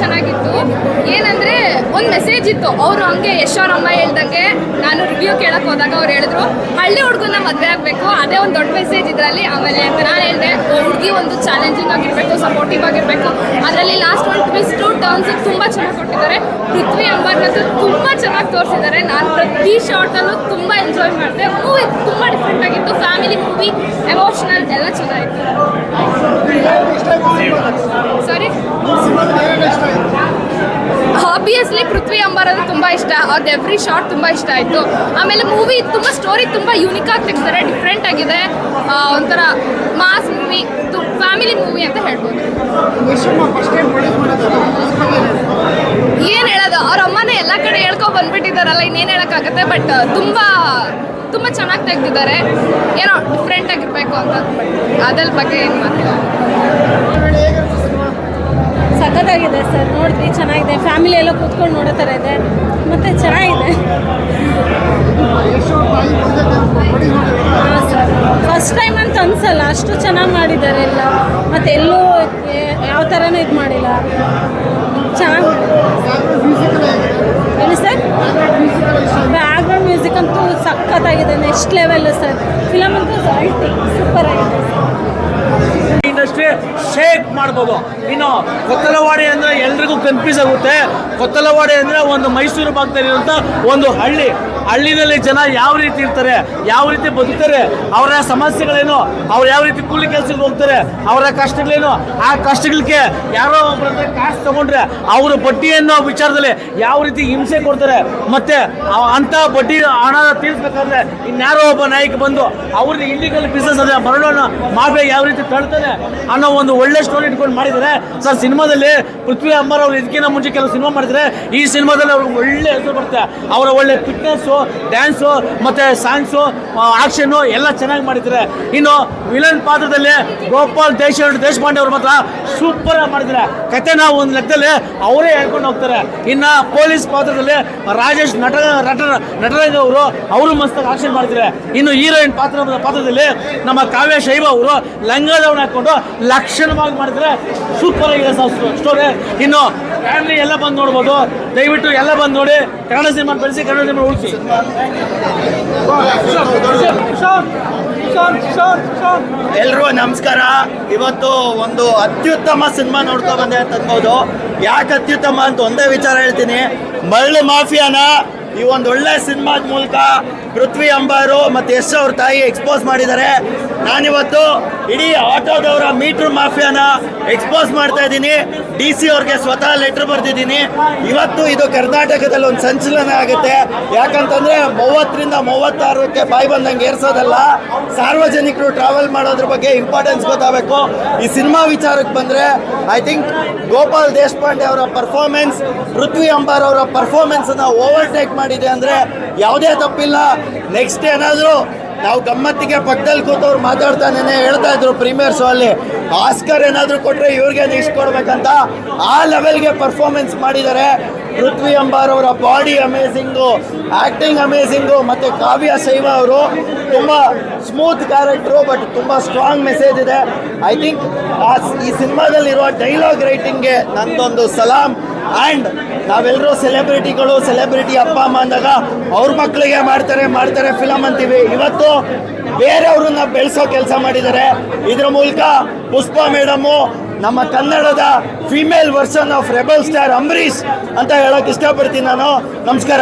ಚೆನ್ನಾಗಿತ್ತು. ಏನಂದ್ರೆ ಒಂದು ಮೆಸೇಜ್ ಇತ್ತು. ಅವರು ಹಂಗೆ ಯಶೋರ್ ಅಮ್ಮ ಹೇಳ್ದಂಗೆ ನಾನು ರಿವ್ಯೂ ಕೇಳಕ್ ಹೋದಾಗ ಅವ್ರು ಹೇಳಿದ್ರು, ಹಳ್ಳಿ ಹುಡುಗನ ಮದುವೆ ಆಗಬೇಕು. ಅದೇ ಒಂದು ದೊಡ್ಡ ಮೆಸೇಜ್ ಇದರಲ್ಲಿ. ಆಮೇಲೆ ಅಂತ ನಾನು ಹೇಳಿದೆ, ಹುಡುಗಿ ಒಂದು ಚಾಲೆಂಜಿಂಗ್ ಆಗಿರಬೇಕು ಸಪೋರ್ಟಿವ್ ಆಗಿರಬೇಕು. ಅದರಲ್ಲಿ ಲಾಸ್ಟ್ ಒಂದು ಟ್ವಿಸ್ಟು ಟರ್ನ್ಸ್ ತುಂಬ ಚೆನ್ನಾಗಿ ಕೊಟ್ಟಿದ್ದಾರೆ. ಪೃಥ್ವಿ ಅಂಬರ್ನಂತೂ ತುಂಬ ಚೆನ್ನಾಗಿ ತೋರಿಸಿದ್ದಾರೆ. ನಾನು ಪ್ರತಿ ಶಾರ್ಟಲ್ಲೂ ತುಂಬ ಎಂಜಾಯ್ ಮಾಡಿದೆ. ಮೂವಿ ತುಂಬ ಡಿಫ್ರೆಂಟ್ ಆಗಿತ್ತು ಫ್ಯಾಮಿಲಿ ಮೂವಿ ಎಮೋಷನಲ್ ಎಲ್ಲ ಚೆನ್ನಾಗಿತ್ತು ಸಾರಿ ಆಬ್ವಿಯಸ್ಲಿ ಪೃಥ್ವಿ ಅಂಬರ್ ಅಂದ್ರೆ ತುಂಬ ಇಷ್ಟ. ಅವ್ರದ್ದು ಎವ್ರಿ ಶಾರ್ಟ್ ತುಂಬ ಇಷ್ಟ ಆಯಿತು. ಆಮೇಲೆ ಮೂವಿ ತುಂಬ ಸ್ಟೋರಿ ತುಂಬ ಯೂನಿಕ್ ಆಗಿ ತೆಗ್ತಾರೆ ಡಿಫ್ರೆಂಟ್ ಆಗಿದೆ. ಒಂಥರ ಮಾಸ್ ಮೂವಿ ಫ್ಯಾಮಿಲಿ ಮೂವಿ ಅಂತ ಹೇಳ್ಬೋದು. ಏನು ಹೇಳೋದು? ಅವ್ರ ಅಮ್ಮನೇ ಎಲ್ಲ ಕಡೆ ಹೇಳ್ಕೊ ಬಂದ್ಬಿಟ್ಟಿದ್ದಾರಲ್ಲ, ಇನ್ನೇನು ಹೇಳೋಕ್ಕಾಗತ್ತೆ? ಬಟ್ ತುಂಬ ತುಂಬ ಚೆನ್ನಾಗಿ ತೆಗ್ದಿದ್ದಾರೆ. ಏನೋ ಡಿಫ್ರೆಂಟ್ ಆಗಿರಬೇಕು ಅಂತ ಅದ್ರ ಬಗ್ಗೆ ಏನು ಮಾತಿಲ್ಲ. ಸಖತ್ತಾಗಿದೆ ಸರ್ ನೋಡಿದ್ವಿ ಚೆನ್ನಾಗಿದೆ. ಫ್ಯಾಮಿಲಿ ಎಲ್ಲ ಕೂತ್ಕೊಂಡು ನೋಡೋ ಥರ ಇದೆ. ಮತ್ತು ಚೆನ್ನಾಗಿದೆ. ಫಸ್ಟ್ ಟೈಮ್ ಅಂತ ಅನ್ಸಲ್ಲ, ಅಷ್ಟು ಚೆನ್ನಾಗಿ ಮಾಡಿದ್ದಾರೆ ಎಲ್ಲ. ಮತ್ತು ಎಲ್ಲೂ ಯಾವ ಥರನೂ ಇದು ಮಾಡಿಲ್ಲ. ಚೆನ್ನಾಗಿ ಏನು ಸರ್? ಬ್ಯಾಕ್ಗ್ರೌಂಡ್ ಮ್ಯೂಸಿಕ್ ಅಂತೂ ಸಖತ್ತಾಗಿದೆ ನೆಕ್ಸ್ಟ್ ಲೆವೆಲ್ ಸರ್. ಫಿಲಮ್ ಅಂತೂ ಸೂಪರ್ ಆಗಿದೆ ಇಂಡಸ್ಟ್ರಿ ಶೇಕ್ ಮಾಡ್ಬೋದು. ಕೊತ್ತಲವಾಡಿ ಅಂದ್ರೆ ಎಲ್ರಿಗೂ ಕನ್ಫ್ಯೂಸ್ ಆಗುತ್ತೆ. ಕೊತ್ತಲವಾಡಿ ಅಂದರೆ ಒಂದು ಮೈಸೂರು ಭಾಗದಲ್ಲಿರುವಂಥ ಒಂದು ಹಳ್ಳಿ. ಹಳ್ಳಿನಲ್ಲಿ ಜನ ಯಾವ ರೀತಿ ಇರ್ತಾರೆ, ಯಾವ ರೀತಿ ಬದುಕ್ತಾರೆ, ಅವರ ಸಮಸ್ಯೆಗಳೇನು, ಅವ್ರು ಯಾವ ರೀತಿ ಕೂಲಿ ಕೆಲಸಕ್ಕೆ ಹೋಗ್ತಾರೆ, ಅವರ ಕಷ್ಟಗಳೇನು, ಆ ಕಷ್ಟಗಳಿಗೆ ಯಾರೋ ಒಬ್ಬರ ಕಾಸು ತಗೊಂಡ್ರೆ ಅವರು ಬಡ್ಡಿ ಅನ್ನೋ ವಿಚಾರದಲ್ಲಿ ಯಾವ ರೀತಿ ಹಿಂಸೆ ಕೊಡ್ತಾರೆ, ಮತ್ತೆ ಅಂತ ಬಡ್ಡಿ ಹಣ ತೀರಿಸ್ಬೇಕಾದ್ರೆ ಇನ್ಯಾರೋ ಒಬ್ಬ ನಾಯಕ ಬಂದು ಅವ್ರದ್ದು ಇಲ್ಲಿಗಲ್ ಬಿಸ್ನೆಸ್ ಅದೇ ಮರಳೋಣ ಮಾಫಿಯಾ ಯಾವ ರೀತಿ ತಳ್ತಾನೆ ಅನ್ನೋ ಒಂದು ಒಳ್ಳೆ ಸ್ಟೋರಿ ಇಟ್ಕೊಂಡು ಮಾಡಿದ್ದಾರೆ. ಸರ್, ಸಿನಿಮಾದಲ್ಲಿ ಪೃಥ್ವಿ ಅಂಬರ್ ಅವರು ಇದಕ್ಕಿಂತ ಮುಂಚೆ ಕೆಲವು ಸಿನಿಮಾ ಮಾಡಿದ್ರೆ ಈ ಸಿನಿಮಾದಲ್ಲಿ ಅವ್ರಿಗೆ ಒಳ್ಳೆ ಹೆಸರು ಬರುತ್ತೆ. ಅವರ ಒಳ್ಳೆ ಫಿಟ್ನೆಸ್ಸು ಡ್ಯಾನ್ಸು ಮತ್ತು ಸಾಂಗ್ಸು ಆಕ್ಷನ್ನು ಎಲ್ಲ ಚೆನ್ನಾಗಿ ಮಾಡಿದ್ದಾರೆ ಇನ್ನು ವಿಲನ್ ಪಾತ್ರದಲ್ಲಿ ಗೋಪಾಲ್ ದೇಶ ದೇಶಪಾಂಡೆ ಅವ್ರು ಮಾತ್ರ ಸೂಪರ್ ಆಗಿ ಮಾಡಿದ್ದಾರೆ ಕಥೆನ ಒಂದು ಲೆಕ್ಕದಲ್ಲಿ ಅವರೇ ಹೇಳ್ಕೊಂಡು ಹೋಗ್ತಾರೆ. ಇನ್ನು ಪೊಲೀಸ್ ಪಾತ್ರದಲ್ಲಿ ರಾಜೇಶ್ ನಟ ನಟ, ನಟರಾಜ್ ಅವರು ಅವರು ಮಸ್ತ್ ಆಕ್ಷನ್ ಮಾಡಿದ್ದಾರೆ ಇನ್ನು ಹೀರೋಯಿನ್ ಪಾತ್ರ, ಪಾತ್ರದಲ್ಲಿ ನಮ್ಮ ಕಾವ್ಯ ಶೈವ ಅವರು ಲಂಗದವನ್ನ ಹಾಕೊಂಡು ಲಕ್ಷಣವಾಗಿ ಮಾಡಿದ್ರೆ ಸೂಪರ್ ಆಗಿದೆ ಸ್ಟೋರಿ ಇನ್ನು ಫ್ಯಾಮಿಲಿ ಎಲ್ಲ ಬಂದು ನೋಡ್ಬೋದು. ದಯವಿಟ್ಟು ಎಲ್ಲ ಬಂದು ನೋಡಿ. ಕನ್ನಡ ಸಿನಿಮಾ ಬೆಳೆಸಿ, ಕನ್ನಡ ಸಿನಿಮಾ ಉಳಿಸಿ. ಎಲ್ರಿಗೂ ನಮಸ್ಕಾರ. ಇವತ್ತು ಒಂದು ಅತ್ಯುತ್ತಮ ಸಿನಿಮಾ ನೋಡ್ತಾ ಬಂದೆ ಅಂತ ಅನ್ಬೋದು. ಯಾಕೆ ಅತ್ಯುತ್ತಮ ಅಂತ ಒಂದೇ ವಿಚಾರ ಹೇಳ್ತೀನಿ. ಮರಳು ಮಾಫಿಯಾನ ಈ ಒಂದು ಒಳ್ಳೆ ಸಿನಿಮಾದ ಮೂಲಕ ಪೃಥ್ವಿ ಅಂಬಾರು ಮತ್ತು ಯಶ್ ಅವ್ರ ತಾಯಿ ಎಕ್ಸ್ಪೋಸ್ ಮಾಡಿದ್ದಾರೆ. ನಾನಿವತ್ತು ಇಡೀ ಆಟೋದವರ ಮೀಟರ್ ಮಾಫಿಯಾನ ಎಕ್ಸ್ಪೋಸ್ ಮಾಡ್ತಾ ಇದ್ದೀನಿ. ಡಿ ಸಿ ಅವ್ರಿಗೆ ಸ್ವತಃ ಲೆಟರ್ ಬರೆದಿದ್ದೀನಿ. ಇವತ್ತು ಇದು ಕರ್ನಾಟಕದಲ್ಲಿ ಒಂದು ಸಂಚಲನ ಆಗುತ್ತೆ. ಯಾಕಂತಂದ್ರೆ ಮೂವತ್ತರಿಂದ ಮೂವತ್ತಾರಕ್ಕೆ ಬಾಯಿ ಬಂದಂಗೆ ಏರ್ಸೋದಲ್ಲ. ಸಾರ್ವಜನಿಕರು ಟ್ರಾವೆಲ್ ಮಾಡೋದ್ರ ಬಗ್ಗೆ ಇಂಪಾರ್ಟೆನ್ಸ್ ಗೊತ್ತಾಗಬೇಕು. ಈ ಸಿನಿಮಾ ವಿಚಾರಕ್ಕೆ ಬಂದರೆ ಐ ಥಿಂಕ್ ಗೋಪಾಲ್ ದೇಶಪಾಂಡೆ ಅವರ ಪರ್ಫಾರ್ಮೆನ್ಸ್ ಪೃಥ್ವಿ ಅಂಬಾರ್ ಅವರ ಪರ್ಫಾರ್ಮೆನ್ಸನ್ನು ಓವರ್ಟೇಕ್ ಮಾಡಿದೆ ಅಂದರೆ ಯಾವುದೇ ತಪ್ಪಿಲ್ಲ. ನೆಕ್ಸ್ಟ್ ಏನಾದರೂ ನಾವು ಗಮ್ಮತ್ತಿಗೆ ಪಕ್ಕದಲ್ಲಿ ಕೂತವ್ರು ಮಾತಾಡ್ತಾನೆ ಹೇಳ್ತಾ ಇದ್ರು ಪ್ರೀಮಿಯರ್ ಶೋ ಅಲ್ಲಿ. ಆಸ್ಕರ್ ಏನಾದರೂ ಕೊಟ್ಟರೆ ಇವ್ರಿಗೆ ಇಸ್ಕೊಡ್ಬೇಕಂತ ಕೊಡ್ಬೇಕಂತ ಆ ಲೆವೆಲ್ಗೆ ಪರ್ಫಾರ್ಮೆನ್ಸ್ ಮಾಡಿದ್ದಾರೆ. ಪೃಥ್ವಿ ಅಂಬಾರ್ ಅವರ ಬಾಡಿ ಅಮೇಝಿಂಗು ಆ್ಯಕ್ಟಿಂಗ್ ಅಮೇಝಿಂಗು ಮತ್ತು ಕಾವ್ಯ ಶೈವ ಅವರು. ತುಂಬ ಸ್ಮೂತ್ ಕ್ಯಾರೆಕ್ಟ್ರು ಬಟ್ ತುಂಬ ಸ್ಟ್ರಾಂಗ್ ಮೆಸೇಜ್ ಇದೆ. ಐ ಥಿಂಕ್ ಆ ಈ ಸಿನಿಮಾದಲ್ಲಿರುವ ಡೈಲಾಗ್ ರೈಟಿಂಗ್ಗೆ ನಂದೊಂದು ಸಲಾಂ. ಆ್ಯಂಡ್ ನಾವೆಲ್ಲರೂ ಸೆಲೆಬ್ರಿಟಿಗಳು ಸೆಲೆಬ್ರಿಟಿ ಅಪ್ಪ ಅಮ್ಮ ಅಂದಾಗ ಅವ್ರ ಮಕ್ಕಳಿಗೆ ಮಾಡ್ತಾರೆ ಮಾಡ್ತಾರೆ ಫಿಲಮ್ ಅಂತೀವಿ. ಇವತ್ತು ಬೇರೆಯವ್ರನ್ನ ಬೆಳೆಸೋ ಕೆಲಸ ಮಾಡಿದ್ದಾರೆ. ಇದರ ಮೂಲಕ ಪುಷ್ಪ ಮೇಡಮು ನಮ್ಮ ಕನ್ನಡದ female version of rebel star Ambareesh ಅಂತ ಹೇಳೋಕೆ ಇಷ್ಟಪಡ್ತೀನಿ ನಾನು. ನಮಸ್ಕಾರ.